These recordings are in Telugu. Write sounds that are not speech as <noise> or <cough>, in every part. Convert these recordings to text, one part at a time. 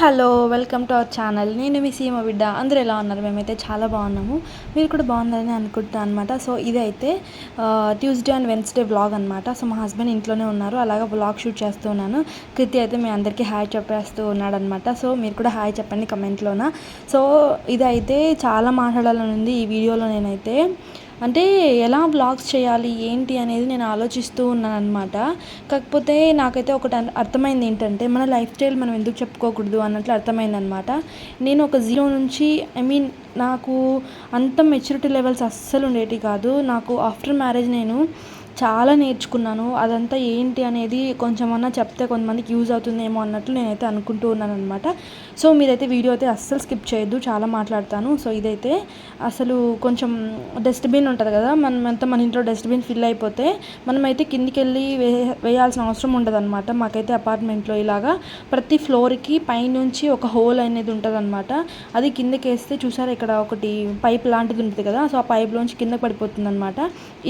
Hello welcome to our channel. నేను మీ సీమ బిడ్డ. అందరూ ఎలా ఉన్నారు? మేమైతే చాలా బాగున్నాము. మీరు కూడా బాగున్నారని అనుకుంటున్నాను అనమాట సో ఇది అయితే ట్యూస్డే అండ్ వెన్స్డే వ్లాగ్ అనమాట సో మా హస్బెండ్ ఇంట్లోనే ఉన్నారు. అలాగే వ్లాగ్ షూట్ చేస్తూ ఉన్నాను. కృతి అయితే మీ అందరికీ హాయ్ చెప్పేస్తూ ఉన్నాడు అనమాట సో మీరు కూడా హాయ్ చెప్పండి కమెంట్లోన సో ఇది అయితే చాలా మాట్లాడాలని ఉంది ఈ వీడియోలో నేనైతే. అంటే ఎలా వ్లాగ్స్ చేయాలి ఏంటి అనేది నేను ఆలోచిస్తూ ఉన్నాను అనమాట కాకపోతే నాకైతే ఒకటి అర్థమైంది ఏంటంటే మన లైఫ్ స్టైల్ మనం ఎందుకు చెప్పుకోకూడదు అన్నట్లు అర్థమైంది అనమాట నేను ఒక జీరో నుంచి ఐ మీన్ నాకు అంత మెచ్యూరిటీ లెవెల్స్ అస్సలు ఉండేవి కాదు. నాకు ఆఫ్టర్ మ్యారేజ్ నేను చాలా నేర్చుకున్నాను. అదంతా ఏంటి అనేది కొంచెమన్నా చెప్తే కొంతమందికి యూజ్ అవుతుందేమో అన్నట్లు నేనైతే అనుకుంటూ ఉన్నాను అనమాట సో మీరైతే వీడియో అయితే అస్సలు స్కిప్ చేయొద్దు. చాలా మాట్లాడతాను. సో ఇదైతే అసలు కొంచెం డస్ట్బిన్ ఉంటుంది కదా. మనం అంతా మన ఇంట్లో డస్ట్బిన్ ఫిల్ అయిపోతే మనమైతే కిందికి వెళ్ళి వే వేయాల్సిన అవసరం ఉండదు అనమాట మాకైతే అపార్ట్మెంట్లో ఇలాగా ప్రతి ఫ్లోర్కి పైనుంచి ఒక హోల్ అనేది ఉంటుంది అనమాట అది కిందకి వేస్తే చూసారా ఇక్కడ ఒకటి పైప్ లాంటిది ఉంటుంది కదా. సో ఆ పైప్లోంచి కింద పడిపోతుంది అనమాట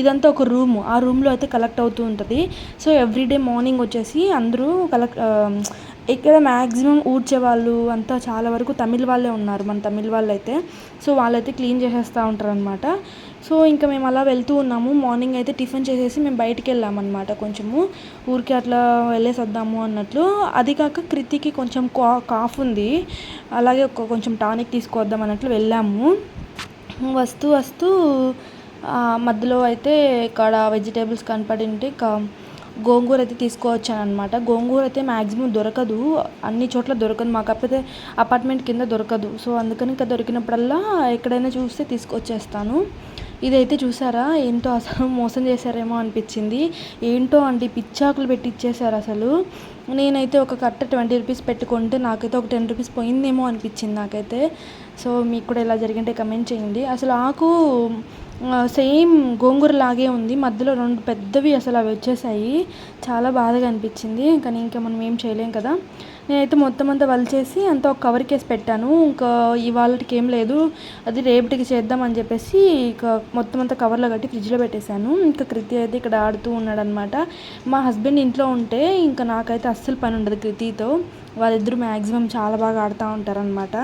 ఇదంతా ఒక రూమ్. ఆ రూమ్ రూమ్లో అయితే కలెక్ట్ అవుతూ ఉంటుంది. సో ఎవ్రీడే మార్నింగ్ వచ్చేసి అందరూ కలెక్ట్ ఇక్కడ మ్యాక్సిమం ఊడ్చే వాళ్ళు అంతా చాలా వరకు తమిళ వాళ్ళే ఉన్నారు. మన తమిళ వాళ్ళు అయితే సో వాళ్ళైతే క్లీన్ చేసేస్తూ ఉంటారు అనమాట సో ఇంకా మేము అలా వెళ్తూ ఉన్నాము. మార్నింగ్ అయితే టిఫిన్ చేసేసి మేము బయటికి వెళ్ళామన్నమాట కొంచెము. ఊరికి అట్లా వెళ్ళేసి వద్దాము అన్నట్లు. అది కాక కృతికి కొంచెం కా కాఫ్ ఉంది. అలాగే ఒక కొంచెం టానిక్ తీసుకొద్దాం అన్నట్లు వెళ్ళాము. వస్తూ వస్తూ మధ్యలో అయితే ఇక్కడ వెజిటేబుల్స్ కనపడింటే ఇంకా గోంగూర అయితే తీసుకువచ్చాను అనమాట గోంగూర అయితే మ్యాక్సిమం దొరకదు. అన్ని చోట్ల దొరకదు మాకు. కాకపోతే అపార్ట్మెంట్ కింద దొరకదు. సో అందుకని ఇంకా దొరికినప్పుడల్లా ఎక్కడైనా చూస్తే తీసుకొచ్చేస్తాను. ఇదైతే చూసారా? ఏంటో అసలు మోసం చేశారేమో అనిపించింది. ఏంటో అండి పిచ్చాకులు పెట్టి ఇచ్చేసారు అసలు. నేనైతే ఒక కట్ట ట్వంటీ రూపీస్ పెట్టుకుంటే నాకైతే ఒక టెన్ రూపీస్ పోయిందేమో అనిపించింది నాకైతే. సో మీకు కూడా ఇలా జరిగింటే కమెంట్ చేయండి. అసలు ఆకు సేమ్ గోంగూర లాగే ఉంది. మధ్యలో రెండు పెద్దవి అసలు అవి వచ్చేసాయి. చాలా బాధగా అనిపించింది. కానీ ఇంకా మనం ఏం చేయలేం కదా. నేనైతే మొత్తం అంతా వలిచేసి అంతా ఒక కవర్కి వేసి పెట్టాను. ఇంకా ఇవాళకి ఏం లేదు. అది రేపటికి చేద్దామని చెప్పేసి ఇక మొత్తం అంతా కవర్లో కట్టి ఫ్రిడ్జ్లో పెట్టేశాను. ఇంకా కృతి అయితే ఇక్కడ ఆడుతూ ఉన్నాడనమాట. మా హస్బెండ్ ఇంట్లో ఉంటే ఇంకా నాకైతే అస్సలు పని ఉండదు కృతితో. వాళ్ళిద్దరూ మ్యాక్సిమం చాలా బాగా ఆడుతూ ఉంటారనమాట.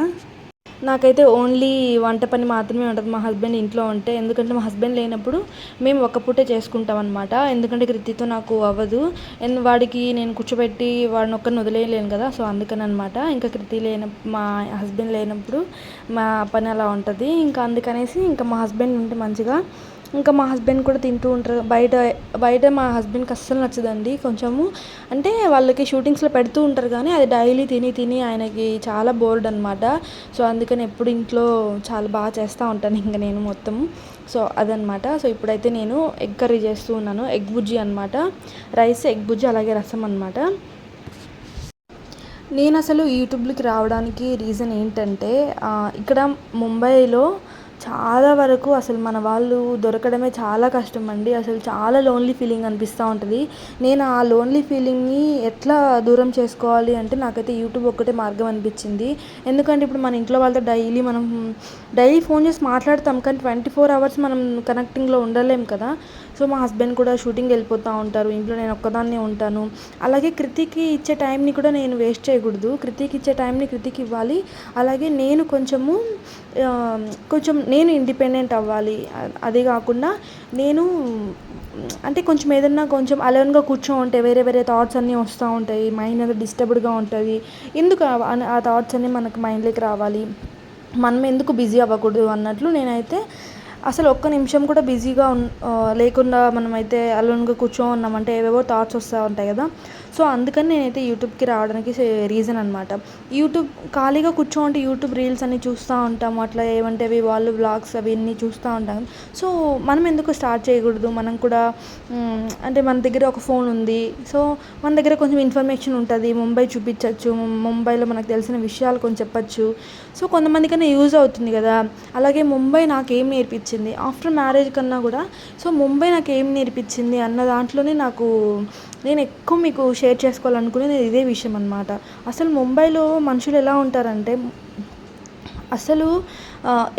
నాకైతే ఓన్లీ వంట పని మాత్రమే ఉంటుంది. మా హస్బెండ్ ఇంట్లో ఉంటే. ఎందుకంటే మా హస్బెండ్ లేనప్పుడు మేము ఒక్క పూటే చేసుకుంటాం అనమాట ఎందుకంటే కృతితో నాకు అవ్వదు. వాడికి నేను కూర్చోబెట్టి వాడిని ఒక్కరిని వదిలేయలేను కదా. సో అందుకని అనమాట ఇంకా కృతి లేన మా హస్బెండ్ లేనప్పుడు మా పని అలా ఉంటుంది. ఇంకా అందుకనేసి ఇంకా మా హస్బెండ్ ఉంటే మంచిగా ఇంకా మా హస్బెండ్ కూడా తింటూ ఉంటారు. బయట బయట మా హస్బెండ్కి అస్సలు నచ్చదండి కొంచెము. అంటే వాళ్ళకి షూటింగ్స్లో పెడుతూ ఉంటారు కానీ అది డైలీ తిని తిని ఆయనకి చాలా బోర్డ్ అనమాట సో అందుకని ఎప్పుడు ఇంట్లో చాలా బాగా చేస్తూ ఉంటాను ఇంకా నేను మొత్తం. సో అదనమాట సో ఇప్పుడైతే నేను ఎగ్ కర్రీ చేస్తూ ఉన్నాను. ఎగ్ బుజ్జి అనమాట రైస్ ఎగ్ బుజ్జి అలాగే రసం అనమాట నేను అసలు యూట్యూబ్లోకి రావడానికి రీజన్ ఏంటంటే ఇక్కడ ముంబైలో చాలా వరకు అసలు మన వాళ్ళు దొరకడమే చాలా కష్టం అండి అసలు చాలా లోన్లీ ఫీలింగ్ అనిపిస్తూ ఉంటుంది. నేను ఆ లోన్లీ ఫీలింగ్ని ఎట్లా దూరం చేసుకోవాలి అంటే నాకైతే యూట్యూబ్ ఒక్కటే మార్గం అనిపించింది. ఎందుకంటే ఇప్పుడు మన ఇంట్లో వాళ్ళతో డైలీ మనం డైలీ ఫోన్ చేసి మాట్లాడతాం కానీ ట్వంటీ ఫోర్ అవర్స్ మనం కనెక్టింగ్లో ఉండలేం కదా. సో మా హస్బెండ్ కూడా షూటింగ్ వెళ్ళిపోతూ ఉంటారు. ఇంట్లో నేను ఒక్కదాన్నే ఉంటాను. అలాగే కృతికి ఇచ్చే టైంని కూడా నేను వేస్ట్ చేయకూడదు. కృతికి ఇచ్చే టైంని కృతికి ఇవ్వాలి. అలాగే నేను కొంచెము కొంచెం నేను ఇండిపెండెంట్ అవ్వాలి. అది కాకుండా నేను అంటే కొంచెం ఏదన్నా కొంచెం అలర్న్గా కూర్చో ఉంటే వేరే వేరే థాట్స్ అన్నీ వస్తూ ఉంటాయి. మైండ్ అనేది డిస్టర్బ్డ్గా ఉంటుంది. ఎందుకు ఆ థాట్స్ అన్నీ మనకు మైండ్లోకి రావాలి? మనం ఎందుకు బిజీ అవ్వకూడదు అన్నట్లు నేనైతే అసలు ఒక్క నిమిషం కూడా బిజీగా లేకుండా మనమైతే అలోన్గా కూర్చో ఉన్నామంటే ఏవేవో థాట్స్ వస్తూ ఉంటాయి కదా. సో అందుకని నేనైతే యూట్యూబ్కి రావడానికి రీజన్ అనమాట యూట్యూబ్ ఖాళీగా కూర్చోంటే యూట్యూబ్ రీల్స్ అన్ని చూస్తూ ఉంటాము అట్లా ఏమంటే అవి వాళ్ళు బ్లాగ్స్ అవన్నీ చూస్తూ ఉంటాం. సో మనం ఎందుకు స్టార్ట్ చేయకూడదు? మనం కూడా అంటే మన దగ్గర ఒక ఫోన్ ఉంది. సో మన దగ్గర కొంచెం ఇన్ఫర్మేషన్ ఉంటుంది. ముంబై చూపించవచ్చు ముంబైలో మనకు తెలిసిన విషయాలు కొంచెం చెప్పచ్చు. సో కొంతమందికైనా యూజ్ అవుతుంది కదా. అలాగే ముంబై నాకేం నేర్పించింది? ఆఫ్టర్ మ్యారేజ్ కన్నా కూడా సో ముంబై నాకు ఏం నేర్పించింది అన్న దాంట్లోనే నాకు నేను ఎక్కువ మీకు షేర్ చేసుకోవాలనుకునేది ఇదే విషయం అనమాట అసలు ముంబైలో మనుషులు ఎలా ఉంటారంటే అసలు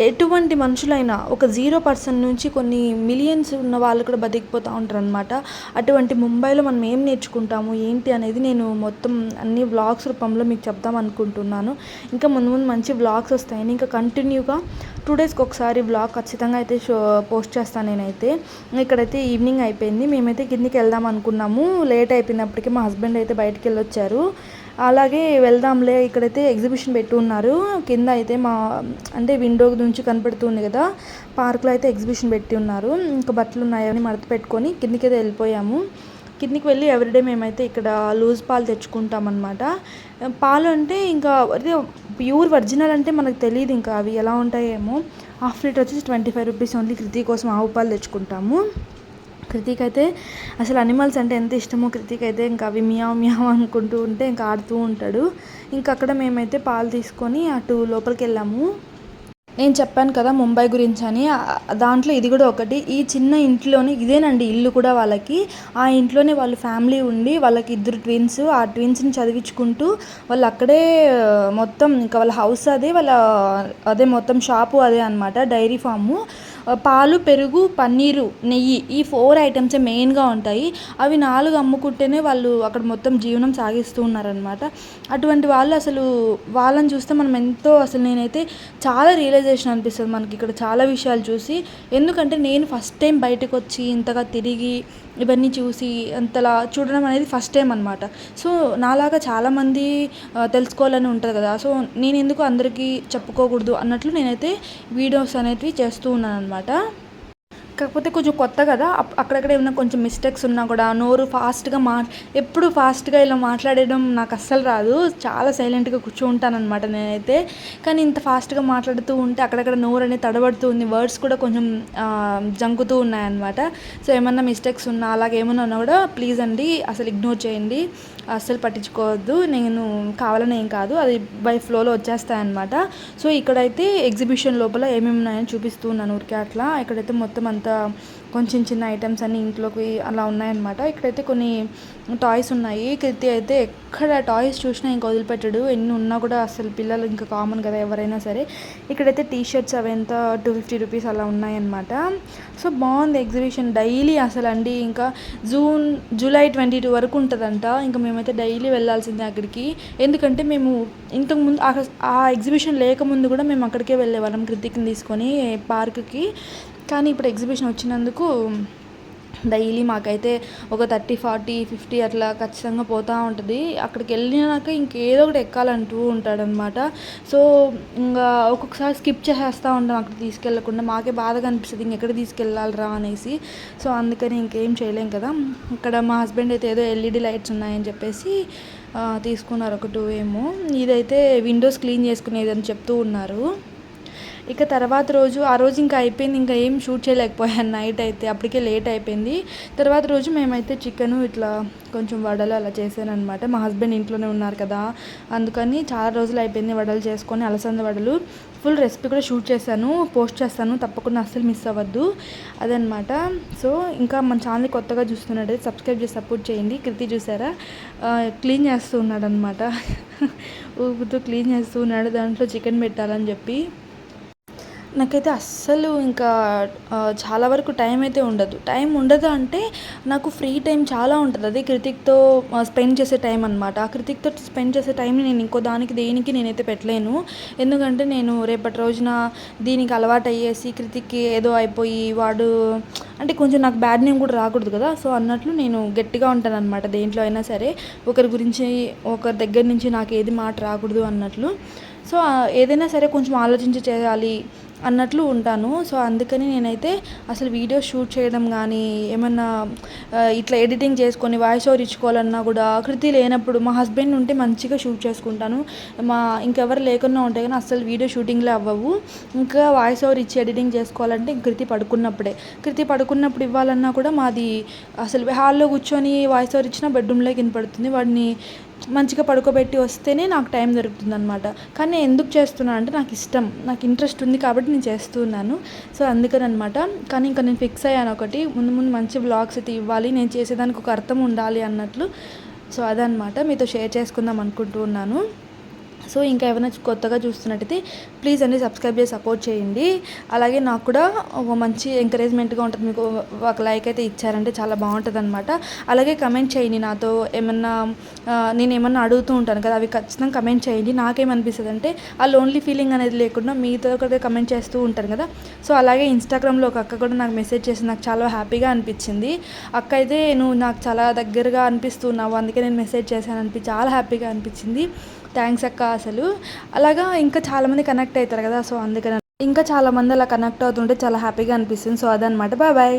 ఎటువంటి మనుషులైనా ఒక జీరో పర్సన్ నుంచి కొన్ని మిలియన్స్ ఉన్న వాళ్ళు కూడా బతికిపోతూ ఉంటారు అనమాట అటువంటి ముంబైలో మనం ఏం నేర్చుకుంటాము ఏంటి అనేది నేను మొత్తం అన్ని వ్లాగ్స్ రూపంలో మీకు చెప్దాం అనుకుంటున్నాను. ఇంకా ముందు ముందు మంచి వ్లాగ్స్ వస్తాయని ఇంకా కంటిన్యూగా టూ డేస్కి ఒకసారి వ్లాగ్ ఖచ్చితంగా అయితే షో పోస్ట్ చేస్తాను నేనైతే. ఇక్కడైతే ఈవినింగ్ అయిపోయింది మేమైతే కిందికి వెళ్దాం అనుకున్నాము. లేట్ అయిపోయినప్పటికీ మా హస్బెండ్ అయితే బయటికి వెళ్ళొచ్చారు. అలాగే వెళ్దాంలే ఇక్కడైతే ఎగ్జిబిషన్ పెట్టి ఉన్నారు కింద అయితే మా అంటే విండో నుంచి కనపడుతుంది కదా పార్క్లో అయితే ఎగ్జిబిషన్ పెట్టి ఉన్నారు ఇంకా బట్టలు ఉన్నాయని మడత పెట్టుకొని కిందకి అయితే వెళ్ళిపోయాము. కిందికి వెళ్ళి ఎవ్రీడే మేమైతే ఇక్కడ లూజ్ పాలు తెచ్చుకుంటాం అనమాట పాలు అంటే ఇంకా అదే ప్యూర్ ఒరిజినల్ అంటే మనకు తెలియదు ఇంకా అవి ఎలా ఉంటాయేమో. హాఫ్ లీటర్ వచ్చేసి twenty five rupees only Kriti కోసం ఆవు పాలు తెచ్చుకుంటాము. కృతిక్ అయితే అసలు అనిమల్స్ అంటే ఎంత ఇష్టమో కృతిక్ అయితే ఇంకా అవి మియావ్ మియావ్ అనుకుంటూ ఉంటే ఇంకా ఆడుతూ ఉంటాడు. ఇంకా అక్కడ మేమైతే పాలు తీసుకొని అటు లోపలికి వెళ్ళాము నేను చెప్పాను కదా ముంబై గురించి అని దాంట్లో ఇది కూడా ఒకటి ఈ చిన్న ఇంట్లోనే ఇదేనండి ఇల్లు కూడా వాళ్ళకి. ఆ ఇంట్లోనే వాళ్ళ ఫ్యామిలీ ఉండి వాళ్ళకి ఇద్దరు ట్విన్స్ ఆ ట్విన్స్ని చదివించుకుంటూ వాళ్ళు అక్కడే మొత్తం ఇంకా వాళ్ళ హౌస్ అదే వాళ్ళ అదే మొత్తం షాపు అదే అనమాట డైరీ ఫాము. పాలు పెరుగు పన్నీరు నెయ్యి ఈ ఫోర్ ఐటమ్సే మెయిన్గా ఉంటాయి. అవి నాలుగు అమ్ముకుంటేనే వాళ్ళు అక్కడ మొత్తం జీవనం సాగిస్తూ ఉన్నారనమాట అటువంటి వాళ్ళు అసలు వాళ్ళని చూస్తే మనం ఎంతో అసలు నేనైతే చాలా రియలైజేషన్ అనిపిస్తుంది మనకి ఇక్కడ చాలా విషయాలు చూసి. ఎందుకంటే నేను ఫస్ట్ టైం బయటకు వచ్చి ఇంతగా తిరిగి ఇవన్నీ చూసి అంతలా చూడడం అనేది ఫస్ట్ టైం అనమాట సో నాలాగా చాలామంది తెలుసుకోవాలని ఉంటుంది కదా. సో నేను ఎందుకు అందరికీ చెప్పుకోకూడదు అన్నట్లు నేనైతే వీడియోస్ అనేటివి చేస్తూ ఉన్నాను అనమాట కాకపోతే కొంచెం కొత్త కదా. అప్- అక్కడక్కడ ఏమైనా కొంచెం మిస్టేక్స్ ఉన్నా కూడా నోరు ఫాస్ట్గా మా ఎప్పుడు ఫాస్ట్గా ఇలా మాట్లాడడం నాకు అస్సలు రాదు. చాలా సైలెంట్గా కూర్చుంటానమాట అనమాట నేనైతే. కానీ ఇంత ఫాస్ట్గా మాట్లాడుతూ ఉంటే అక్కడక్కడ నోరు అనేది తడబడుతూ ఉంది. వర్డ్స్ కూడా కొంచెం జంకుతూ ఉన్నాయన్నమాట. సో ఏమన్నా మిస్టేక్స్ ఉన్నా అలాగే ఏమన్నా ఉన్నా కూడా ప్లీజ్ అండి అసలు ఇగ్నోర్ చేయండి. అస్సలు పట్టించుకోవద్దు. నేను కావాలని ఏం కాదు. అది బై ఫ్లోలో వచ్చేస్తాయన్నమాట. సో ఇక్కడైతే ఎగ్జిబిషన్ లోపల ఏమేమి ఉన్నాయని చూపిస్తూ ఉన్నాను ఊరికే అట్లా. ఇక్కడైతే మొత్తం అంతా కొంచెం చిన్న ఐటమ్స్ అన్ని ఇంట్లోకి అలా ఉన్నాయన్నమాట. ఇక్కడైతే కొన్ని టాయ్స్ ఉన్నాయి. కీర్తి అయితే ఎక్కడ టాయ్స్ చూసినా ఇంకా వదిలిపెట్టడు. ఎన్ని ఉన్నా కూడా అసలు పిల్లలు ఇంకా కామన్ కదా ఎవరైనా సరే. ఇక్కడైతే టీ షర్ట్స్ అవి ఎంత టూ ఫిఫ్టీ రూపీస్ అలా ఉన్నాయన్నమాట. సో బాగుంది ఎగ్జిబిషన్ డైలీ అసలు అండి ఇంకా జూన్ జూలై ట్వంటీ టూ వరకు ఉంటుందంట. ఇంకా మేమైతే డైలీ వెళ్ళాల్సిందే అక్కడికి. ఎందుకంటే మేము ఇంతకుముందు ఆ- ఆ ఎగ్జిబిషన్ లేకముందు కూడా మేము అక్కడికే వెళ్ళేవాళ్ళం కృతిక్ని తీసుకొని పార్క్కి కానీ ఇప్పుడు ఎగ్జిబిషన్ వచ్చినందుకు డైలీ మాకైతే ఒక థర్టీ ఫార్టీ ఫిఫ్టీ అట్లా ఖచ్చితంగా పోతూ ఉంటుంది. అక్కడికి వెళ్ళినాక ఇంకేదో ఒకటి ఎక్కాలంటూ ఉంటాడనమాట సో ఇంకా ఒక్కొక్కసారి స్కిప్ చేసేస్తూ ఉంటాం అక్కడ తీసుకెళ్ళకుండా మాకే బాధగా అనిపిస్తుంది ఇంకెక్కడ తీసుకెళ్ళాలిరా అనేసి. సో అందుకని ఇంకేం చేయలేం కదా. ఇక్కడ మా హస్బెండ్ అయితే ఏదో ఎల్ఈడి లైట్స్ ఉన్నాయని చెప్పేసి తీసుకున్నారు ఒక టూ ఏమో. ఇదైతే విండోస్ క్లీన్ చేసుకునేది అని చెప్తూ ఉన్నారు. ఇక తర్వాత రోజు ఆ రోజు ఇంకా అయిపోయింది ఇంకా ఏం షూట్ చేయలేకపోయాను. నైట్ అయితే అప్పటికే లేట్ అయిపోయింది. తర్వాత రోజు మేమైతే చికెన్ ఇట్లా కొంచెం వడలు అలా చేశాను అనమాట మా హస్బెండ్ ఇంట్లోనే ఉన్నారు కదా అందుకని చాలా రోజులు అయిపోయింది వడలు చేసుకొని అలసంద వడలు. ఫుల్ రెసిపీ కూడా షూట్ చేశాను పోస్ట్ చేస్తాను తప్పకుండా అస్సలు మిస్ అవ్వద్దు. అదనమాట సో ఇంకా మన ఛానల్ కొత్తగా చూస్తున్నాడు సబ్స్క్రైబ్ చేసి సపోర్ట్ చేయండి. కృతి చూసారా? క్లీన్ చేస్తూ ఉన్నాడు అనమాట <laughs> ఊపుతూ క్లీన్ చేస్తూ ఉన్నాడు దాంట్లో చికెన్ పెట్టాలని చెప్పి. నాకైతే అస్సలు ఇంకా చాలా వరకు టైం అయితే ఉండదు. టైం ఉండదు అంటే నాకు ఫ్రీ టైం చాలా ఉంటుంది. అదే కృతిక్తో స్పెండ్ చేసే టైం అనమాట ఆ కృతిక్తో స్పెండ్ చేసే టైంని నేను ఇంకో దానికి దేనికి నేనైతే పెట్టలేను. ఎందుకంటే నేను రేపటి రోజున దీనికి అలవాటు అయ్యేసి కృతిక్కి ఏదో అయిపోయి వాడు అంటే కొంచెం నాకు బ్యాడ్ నేమ్ కూడా రాకూడదు కదా. సో అన్నట్లు నేను గట్టిగా ఉంటాను అనమాట దేంట్లో అయినా సరే. ఒకరి గురించి ఒకరి దగ్గర నుంచి నాకు ఏది మాట రాకూడదు అన్నట్లు. సో ఏదైనా సరే కొంచెం ఆలోచించి చేయాలి. అన్నట్లు ఉంటాను. సో అందుకని నేనైతే అసలు వీడియో షూట్ చేయడం కానీ ఏమన్నా ఇట్లా ఎడిటింగ్ చేసుకొని వాయిస్ ఓవర్ ఇచ్చుకోవాలన్నా కూడా కృతి లేనప్పుడు మా హస్బెండ్ ఉంటే మంచిగా షూట్ చేసుకుంటాను. మా ఇంకెవరు లేకుండా ఉంటే కానీ అసలు వీడియో షూటింగ్లే అవ్వవు. ఇంకా వాయిస్ ఓవర్ ఇచ్చి ఎడిటింగ్ చేసుకోవాలంటే కృతి పడుకున్నప్పుడే. కృతి పడుకున్నప్పుడు ఇవ్వాలన్నా కూడా మాది అసలు హాల్లో కూర్చొని వాయిస్ ఓవర్ ఇచ్చినా బెడ్రూమ్లోకి వినపడుతుంది వాడిని మంచిగా పడుకోబెట్టి వస్తేనే నాకు టైం దొరుకుతుంది అనమాట కానీ నేను ఎందుకు చేస్తున్నాను అంటే నాకు ఇష్టం. నాకు ఇంట్రెస్ట్ ఉంది కాబట్టి నేను చేస్తున్నాను సో అందుకని అనమాట కానీ ఇంకా నేను ఫిక్స్ అయ్యాను ఒకటి. ముందు ముందు మంచి బ్లాగ్స్ అయితే ఇవ్వాలి. నేను చేసేదానికి ఒక అర్థం ఉండాలి అన్నట్లు. సో అదనమాట మీతో షేర్ చేసుకుందాం అనుకుంటూ ఉన్నాను. సో ఇంకా ఏమైనా కొత్తగా చూస్తున్నట్టయితే ప్లీజ్ అన్ని సబ్స్క్రైబ్ చేసి సపోర్ట్ చేయండి. అలాగే నాకు కూడా ఒక మంచి ఎంకరేజ్మెంట్గా ఉంటుంది. మీకు ఒక లైక్ అయితే ఇచ్చారంటే చాలా బాగుంటుంది అనమాట అలాగే కమెంట్ చేయండి నాతో. ఏమన్నా నేను ఏమన్నా అడుగుతూ ఉంటాను కదా అవి ఖచ్చితంగా కమెంట్ చేయండి. నాకేమనిపిస్తుంది అంటే ఆ లోన్లీ ఫీలింగ్ అనేది లేకుండా మీతో కూడా కమెంట్ చేస్తూ ఉంటాను కదా. సో అలాగే ఇన్స్టాగ్రామ్లో ఒక అక్క కూడా నాకు మెసేజ్ చేసి నాకు చాలా హ్యాపీగా అనిపించింది. అక్క అయితే నువ్వు నాకు చాలా దగ్గరగా అనిపిస్తున్నావు. అందుకే నేను మెసేజ్ చేశాను అనిపి చాలా హ్యాపీగా అనిపించింది. థ్యాంక్స్ అక్క అసలు. అలాగా ఇంకా చాలామంది కనెక్ట్ అవుతారు కదా సో అందుకని ఇంకా చాలామంది అలా కనెక్ట్ అవుతుంటే చాలా హ్యాపీగా అనిపిస్తుంది. సో అదనమాట బాయ్ బాయ్